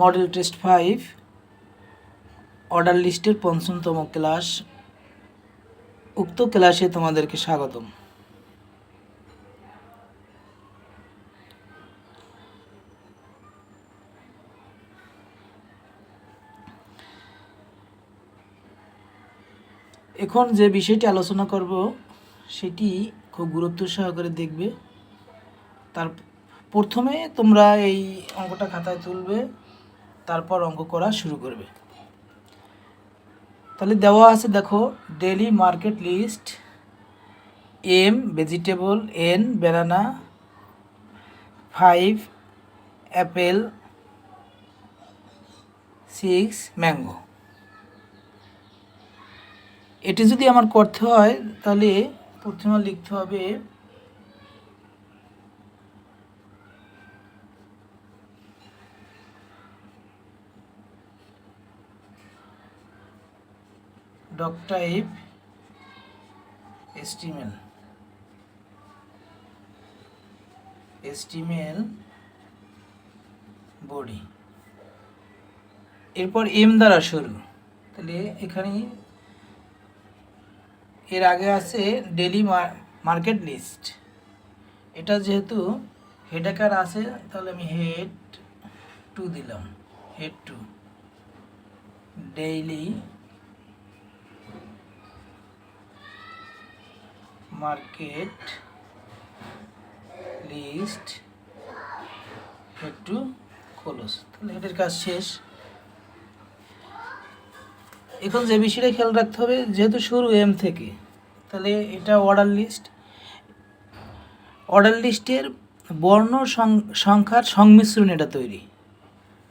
Model test five, order লিস্টের পঞ্চমতম class, উক্ত ক্লাসে তোমাদেরকে স্বাগতম। এখন যে বিষয়টি আলোচনা করব, সেটি খুব গুরুত্ব সহকারে দেখবে। তার প্রথমে তোমরা এই অঙ্কটা খাতায় তুলবে। তারপর অঙ্ক করা শুরু করবে। তাহলে দেওয়া আছে দেখো daily market list M vegetable N banana five apple six mango এটি যদি আমার করতে হয়, তাহলে প্রথমে লিখতে হবে doc type HTML. HTML body. এরপর এম দ্বারা শুরু। তাহলে এখানে এর আগে আছে ডেলি মার্কেট লিস্ট। এটা যেহেতু হেডাকার আছে, তাহলে আমি হেড টু দিলাম। Head to daily market list head to close তাহলে হেডের কাজ শেষ। এখন যে বিষয়টা খেয়াল রাখতে হবে, যেহেতু শুরু এম থেকে, তাহলে এটা অর্ডার লিস্ট অর্ডার লিস্টের বর্ণ সংখ্যার সংমিশ্রণ এটা তৈরি।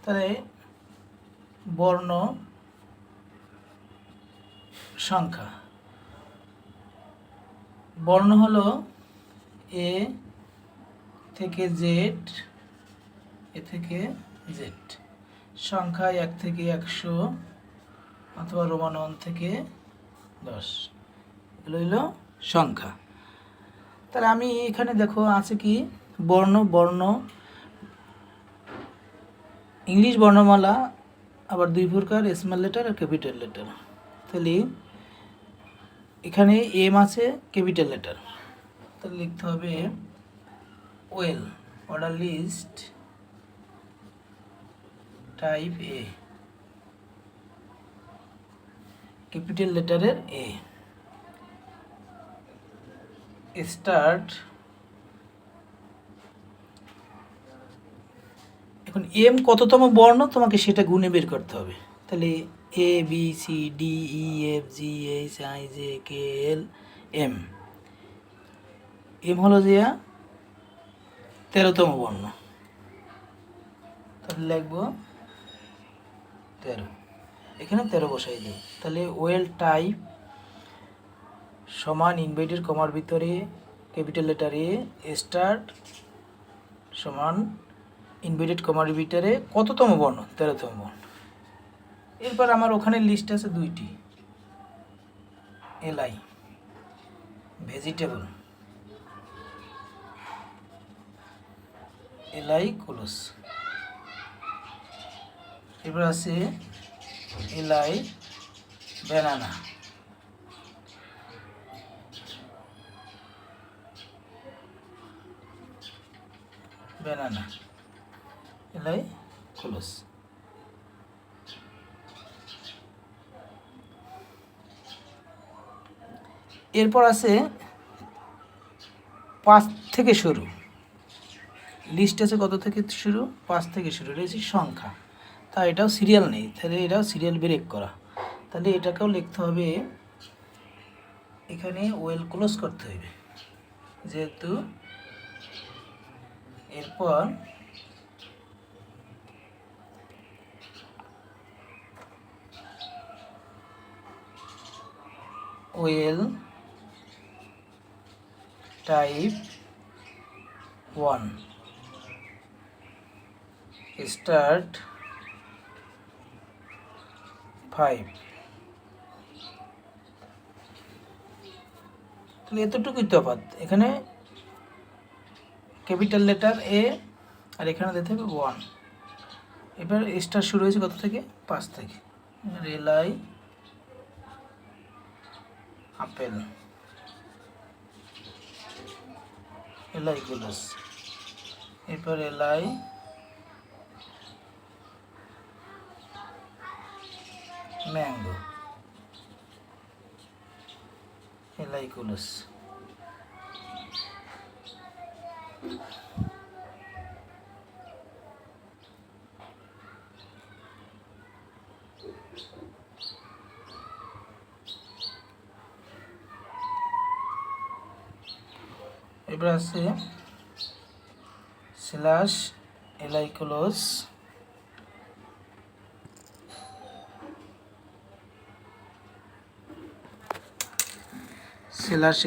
তাহলে বর্ণ সংখ্যা। বর্ণ হলো এ থেকে জেড, এ থেকে জেড। সংখ্যা এক থেকে একশো অথবা রোমান থেকে দশ। এগুলো হইল সংখ্যা। তাহলে আমি এখানে দেখো আছে কি? বর্ণ বর্ণ। ইংলিশ বর্ণমালা, আবার দুই প্রকার, স্মল লেটার আর ক্যাপিটাল লেটার। তাহলে এখানে এম আছে ক্যাপিটাল লেটার তাহলে লিখতে হবে well order list type A capital লেটারের A start এখন এম কততম বর্ণ? তোমাকে সেটা গুণে বের করতে হবে। তাহলে A B C D E F G H I J K L M M হলো যে তেরোতম বর্ণ। তাহলে লিখব তেরো। এখানে তেরো বসাই দিই। তাহলে ওয়েল টাইপ সমান ইনভাইটেড কমার ভিতরে ক্যাপিটাল লেটার এ স্টার্ট সমান ইনভাইটেড কমার ভিতরে কততম বর্ণ? তেরোতম বর্ণ। এরপর আমার ওখানে লিস্ট আছে দুইটি। এলআই ভেজিটেবল এলআই কোলস। এরপর আছে এলাই ব্যানানা ব্যানানা এলাই ক্লোজ এরপর আছে পাঁচ থেকে শুরু। লিস্ট আছে কত থেকে শুরু? পাঁচ থেকে শুরু। হচ্ছে সংখ্যা। তা এটাও সিরিয়াল নেই। তাহলে এটাও সিরিয়াল ব্রেক করা। তাহলে এটাকেও লিখতে হবে, এখানে ওয়েল ক্লোজ করতে হবে। যেহেতু এরপর OL type one. Start five. তাহলে এতটুকুই তফাৎ এখানে ক্যাপিটাল লেটার এ, আর এখানে দিতে হবে ওয়ান। এবার স্টার শুরু হয়েছে কত থেকে? পাঁচ থেকে। LI apple. এলাই গুলাস এরপর এলাই ম্যাঙ্গো। এলাই গুলাস এবার আছে স্ল্যাশ এলাইকোলোস। স্ল্যাশ